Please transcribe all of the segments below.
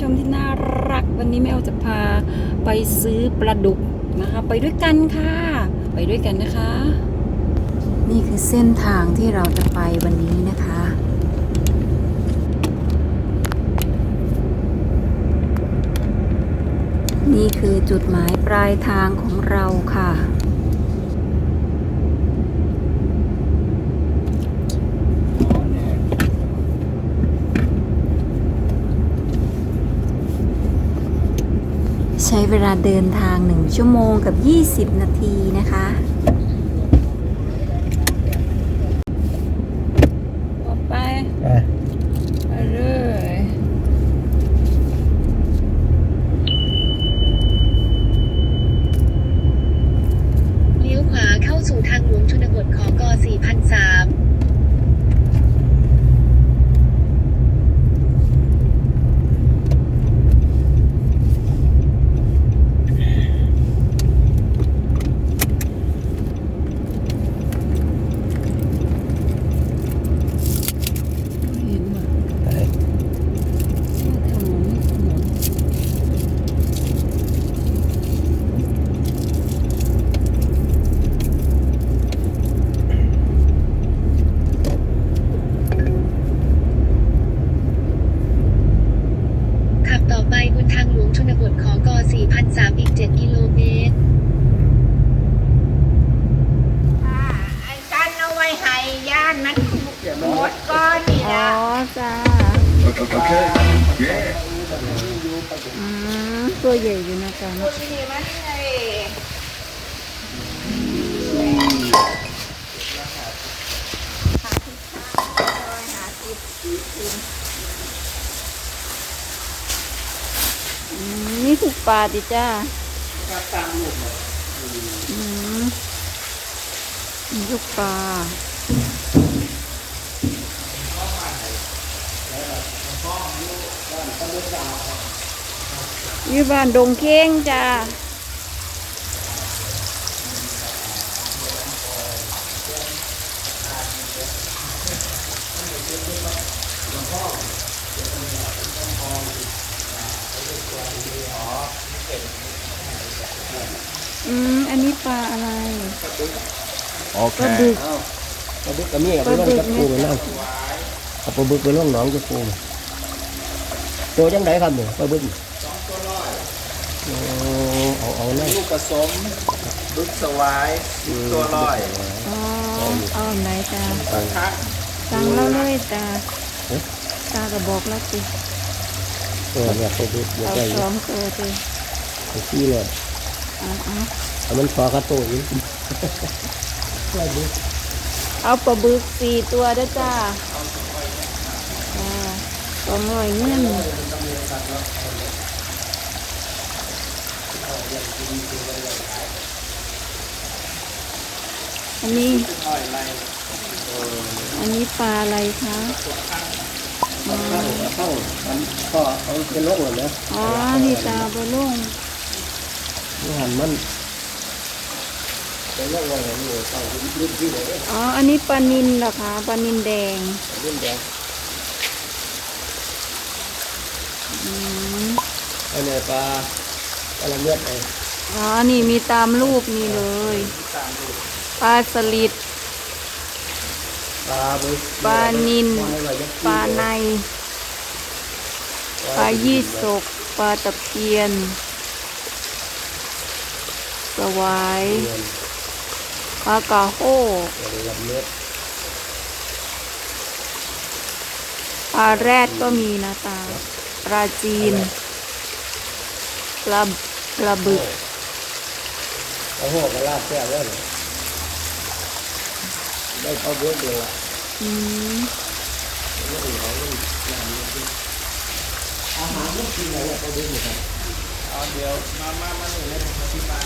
ชมที่น่ารัก วันนี้แม่เอาจะพาไปซื้อปลาดุกนะคะ ไปด้วยกันค่ะ ไปด้วยกันนะคะ นี่คือเส้นทางที่เราจะไปวันนี้นะคะนี่คือจุดหมายปลายทางของเราค่ะ ใช้เวลาเดินทาง 1 ชั่วโมงกับ 20 นาทีนะคะไปไปไเลยเลี้ยวขวาเข้าสู่ทางหลวงชนบทขอก4 0 0 ตัวใหญ่อยู่นะจ๊ะตัวนี้มันเลยหาสิบห้าร้อยหาสิบสี่สิบอืมนี่ถูกปลาดิจ้าอืมนี่ลูกปลา อยู่บ้านดงเค้งจ้าอืม อันนี้ปลาอะไรโอเคปลาบึกปลาบึกกับมีกับไปล่องจับปูไปนั่งเอาปลาบึกไปล่องหนองจับปูตัวจังไดครับเนี่ยปลาบึกโอ้ เอาเอานั่นลูกผสมบึกสวายตัวลอยอ๋อเอาไหนจ้าคักสั่งเราเลยจ้าตาก็บอกแล้วสิตัวเนี่ยปลาบึกเดี๋ยวเอาไปสองตัวสิไปขี้เลยเอาเอาเอามันพอกระโตอีกปลาบึกเอาปลาบึกสี่ตัวเด้อจ้าจ้าสองร้อยเงิน อันนี้ อันนี้ปลาอะไรคะอ๋อเข้ามันก็เอาเป็นโรคเลยนะอ๋อ นี่ตาบะลุงนี่หันมันเป็นโรคอะไรนี่เข้าลึกที่ไหนอ๋อ อันนี้ปลานินเหรอคะปลานินแดงรุ่นแดงอืมอันนี้ปลา ปลาเลือดไอ้อ๋อ นี่มีตามรูปนี่เลยปลาสลิด ปลาบึกปลานิน ปลาใน ปลายี่สก ปลาตะเพียน สวาย ปลากาโฮลำเลือดปลาแรดก็มีนะตา ปลาจีน ปลา ปลาบึกเอาหัวกระลาดแก้วแล้วได้เข้าเยอะเดียวละอืมเอาเดี๋ยวมามามาหนึ่งเลยผมอธิบาย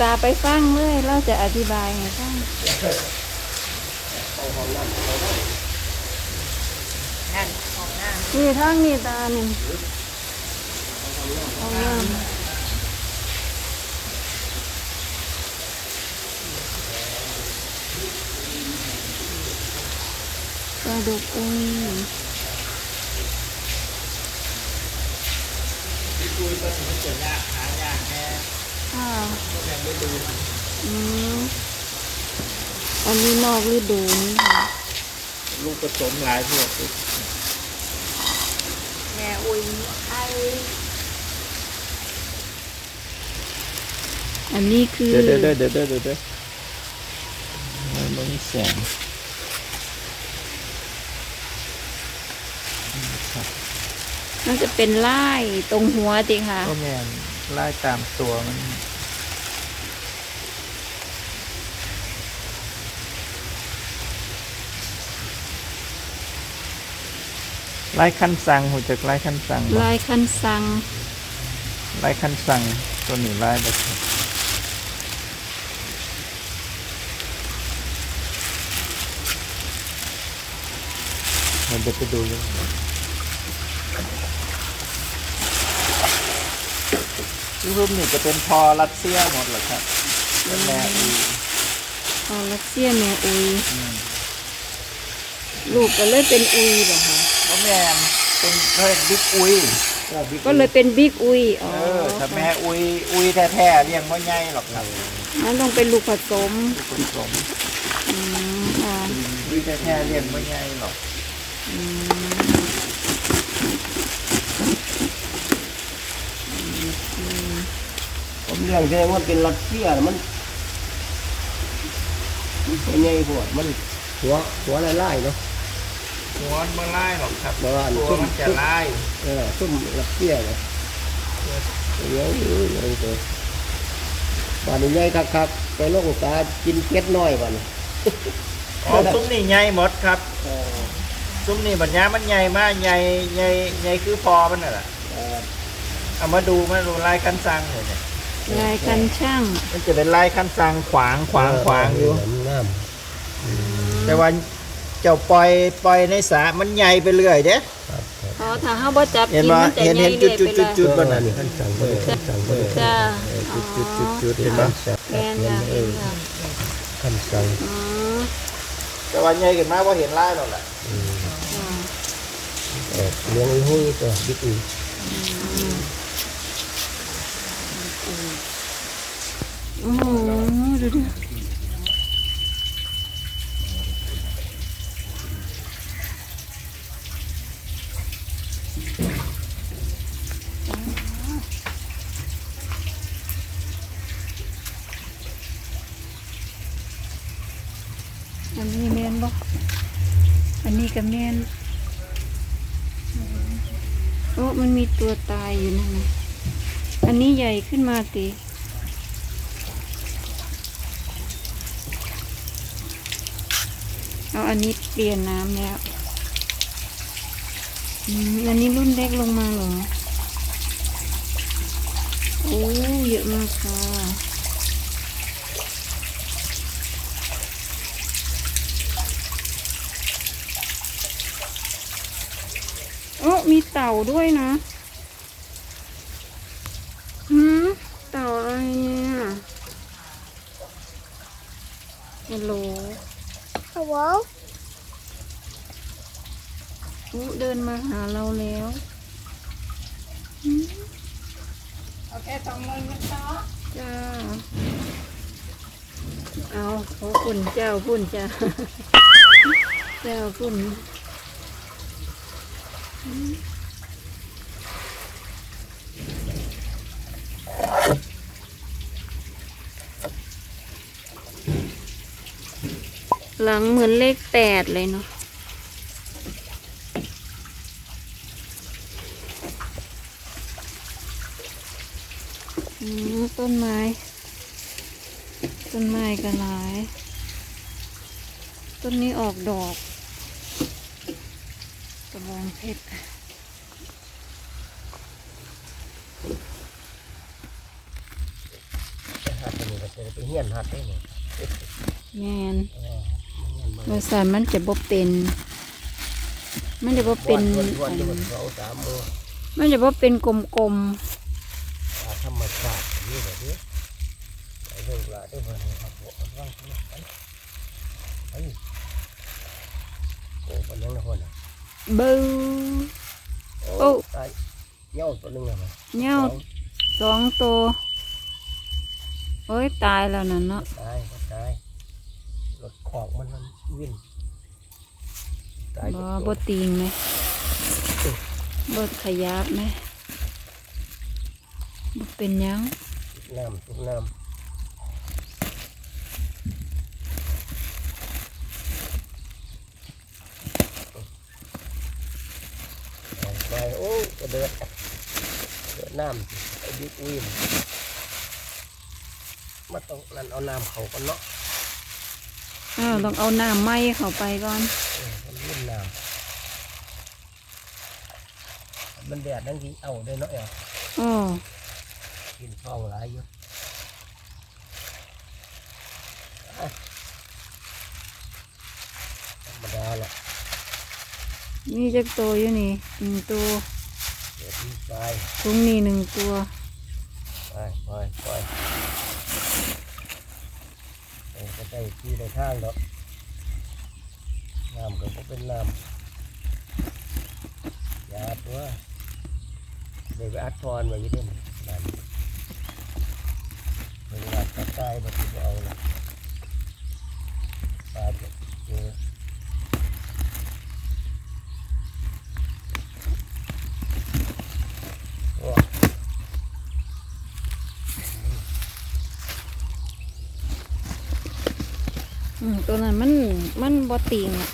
ตาไปฟังเลยเราจะอธิบายให้ฟังนั่นของน้ำนี่ทางนี้ตานี่เอางาม ปลาดุกก็มีคุยก็ถึงจะยากหายากแน่ค่ะยังไม่ดูอืมอันนี้นอกฤดูนี่ค่ะลูกผสมหลายพวกแม่อุ้ยไออันนี้คือ เดี๋ยวเดี๋ยวเดี๋ยวเดี๋ยวเดี๋ยวเดี๋ยวมันมีแสง น่าจะเป็นไล่ตรงหัวดิค่ะก็แมนไล่ตามตัวมันไล่ขั้นสั่งหูจากไล่ขั้นสั่งบ่ลายคันสังไล่ขั้นสั่งตัวนี้ไล่แบบมันจะไปดูยังไง รูปนี่จะเป็นพอรัสเซียหมดเหรอครับเป็นแม่อีออรัสเซียแม่อุยลูกก็เลยเป็นอุยเหรอคะก็แม่นเป็นเขาเรียกบิ๊กอุยก็เลยเป็นบิ๊กอุยอ๋อเออถ้าแม่อุยอุยแท้ๆเลี้ยงไม่ใหญ่หรอกครับนั่นต้องเป็นลูกผสมลูกผสมอืมค่ะอุยแท้ๆเลี้ยงไม่ใหญ่หรอกอืม ผม เลี้ยงแสดงว่าเป็นรัสเซียน่ะมันมันเป็นไงพวกมันหัวหัวไล่ๆเนาะ หัวมันไม่ไล่หรอกครับเพราะว่าตัวมันจะไล่เออซุ่มรัสเซียเนาะเดี๋ยวเออเลยตัวบ้านนี้ใหญ่คักๆไปโลกตากินเก็ดน้อยบ้านนี้อ๋อซุ้มนี่ใหญ่หมดครับเออซุ้มนี่บัญญามันใหญ่มากใหญ่ใหญ่ใหญ่คือพอมันน่ะล่ะเออเอามาดูมาดูลายคันซังเลยเนี่ย ลายคันช่างมันจะเป็นลายคันซังขวางขวางขวางอยู่มันงามแต่ว่าเจ้าปล่อยปล่อยในสระมันใหญ่ไปเรื่อยเด้อ๋อถ้าเฮาบ่จับเห็นกินบ่มันจะเห็นใหญ่เห็นจุดจุดจุดจุดจุดนี้ขั้นสั่งเบอร์ขั้นสั่งเบอร์จ้าจุดจุดจุดจุดเห็นไหมแม่นค่ะเอแม่อนค่ะขั้นสั่งอ๋อแต่ว่าใหญ่ขึ้นมาว่าเห็นลายแล้วแหละจ้าเออเลี้ยงอีหุ้ยตัวบิ๊กอี โอ้โหดูดิอันนี้แมนบ่อันนี้ก็แมนโอ้มันมีตัวตายอยู่นั่นนะอันนี้ใหญ่ขึ้นมาติ เอาอันนี้เปลี่ยนน้ำแล้วอันนี้รุ่นเล็กลงมาเหรอ โอ้เยอะมากค่ะโอ้มีเต่าด้วยนะหืมเต่าอะไรเนี่ยฮัลโหล ฮัลโหลอู้เดินมาหาเราแล้วโอเคสองเลยมันต่อจ้า เอาขอคุณเจ้าพุ่นจ้า เจ้าพุ่น หลังเหมือนเลขแปดเลยเนาะอืมต้นไม้ ต้นไม้ก็หลาย ต้นนี้ออกดอก กระบองเพชรหัดตัวนี้ก็จะเป็นเฮียนหัดได้เนี่ยแมน บริษัทมันจะบ่เป็น มันจะบ่เป็นอันเขาสามมือมันจะบ่เป็นกลมตาธรรมชาตินี่แบบนี้ไอ้เรื่องละได้เพิ่นครับผมว่างไปไปโอ้ปนยังนะคนน่ะบิ้งโอ้เงี้ยวตัวนึงอะมันเงี้ยวสองตัวโอ้ยตายแล้วนั่นเนาะตายตาย อกมันมันวิ่นตายบ่จากบ่ตัวตีงไหมบ่ขยับไหมบ่เป็นหยังน้ำทุกน้ำเอาไปโอ้กระเดือดเดือดน้ำไอ้ดิบวิ่นมาต้องนั่นเอาน้ำเขากันเนาะ เออต้องเอาน้ำไหม้เข้าไปก่อนเออมันวิ่นน้ำมันแดดนั่งกินเอาได้เนาะเอ๋โอ้กินฟองหลายอยู่ธรรมดาแหละมีจักตัวอยู่นี่หนึ่งตัวเดี๋ยวที่ไปถุงนี้หนึ่งตัว ไปไปไปเออก็ ได้ที่ได้ทางดอกน้ำก็เป็นน้ำยาตัวเดี๋ยวไปอัดทอนไว้อยี่ด้วยนเวลาตัดใต้แบบที่เอาละปลาจะเจอโอ้ อืม ตัวนั้นมันมันบ่ติงอะ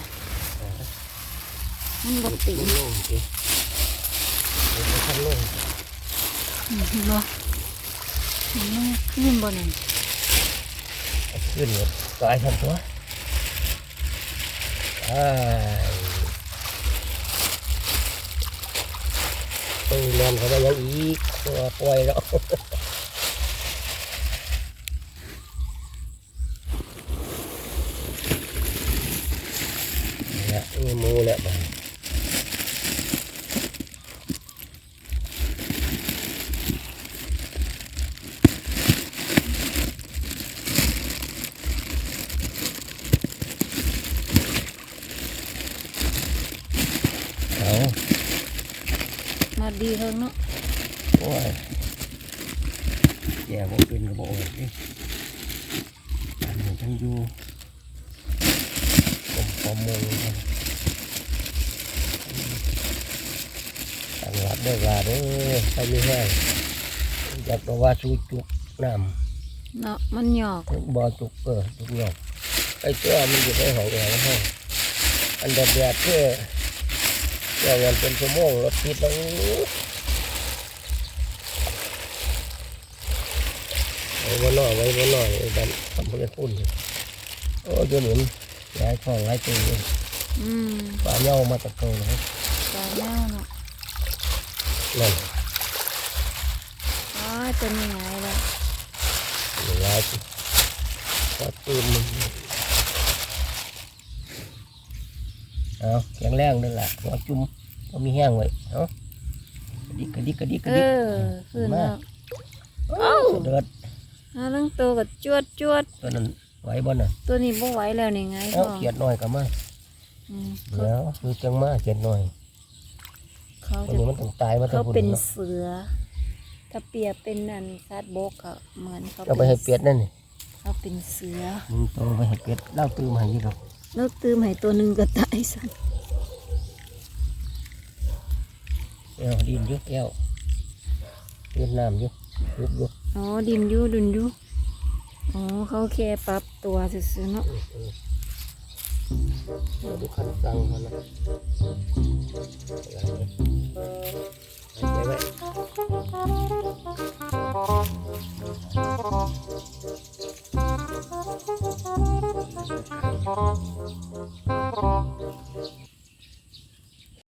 มันบ่ติงโล่งจริงเดี๋ยวจะทำโล่งอืมบ่มันขึ้นบ่นั่นขึ้นเลยตายทั้งตัวตายตีแลนเขาได้ยังอีกตัวปล่อยแล้วเนี่ยนี่มูแล้วมันเอา มาดีเฮิ งเนาะโอ้ยแย่บ่เป็นก็บ่โอ้ยนี่อันนี้ทั้งอยู่กรมประมงครับต่างวัดได้ว่าเด้อใครมีแห้งอยากบอกว่าชูจุกน้เนาะมันหยอกำถึงบ่อจุกเออจุกหยอกไอ้เจ้ามันอยู่ในห้องแอร์ห้องอันแดดแดดเพื่อเจ้าวันเป็นชั่วโมงรถติดแล้ว ว้บนนอกไว้บนนอกไอ้ดันทำให้พุ่นอยู่โอ้ยเดี๋ยวนี้ย้ายของย้ายตัวอืมปลาเน่ามาตะเกียงเลาแนวเนาะนั่นอ้าตัวนี้ไงล่ะย้ายสิก็ตื่นมันเอาแข็งแรงนั่นแหละหัวจุ่มก็มีแห้งไว้เอากระดิกกระดิกกระดิกกระดิกอขึ้นแล้วเอ้าเดือด อ่าทั้งตัวก็จวดจวดตัวนั้นไหวบ่น่ะตัวนี้บ่ไหวแล้วนี่ไงเอาพ่อเขียดหน่อยก็มาอืมเดี๋ยวคือจังมาเขียดหน่อยเขาอันจะนี้มันต้องตายมาทั้เขางพุ่นเป็นเนาะเสือ ถ้าเปรียบเป็นนันซาดบกอะเหมือนเขาเอาไปให้เป็ดนั่นนี่เขาเป็นเสือ มึงต้องเอาไปให้เป็ดเล่าตื้อมาให้อยี่ดอกแล้วตื้มให้ตัวหนึ่งก็ตายสั่นแก้วดินอยุแก้วเวียดนามอยุ ยุบอยุอ๋อดินอยูดินอยูอ๋อเขาแค่ปรับตัวซื่อๆเนาะดูคันสั่งเขานะอะไรเนี่ยเอาไว้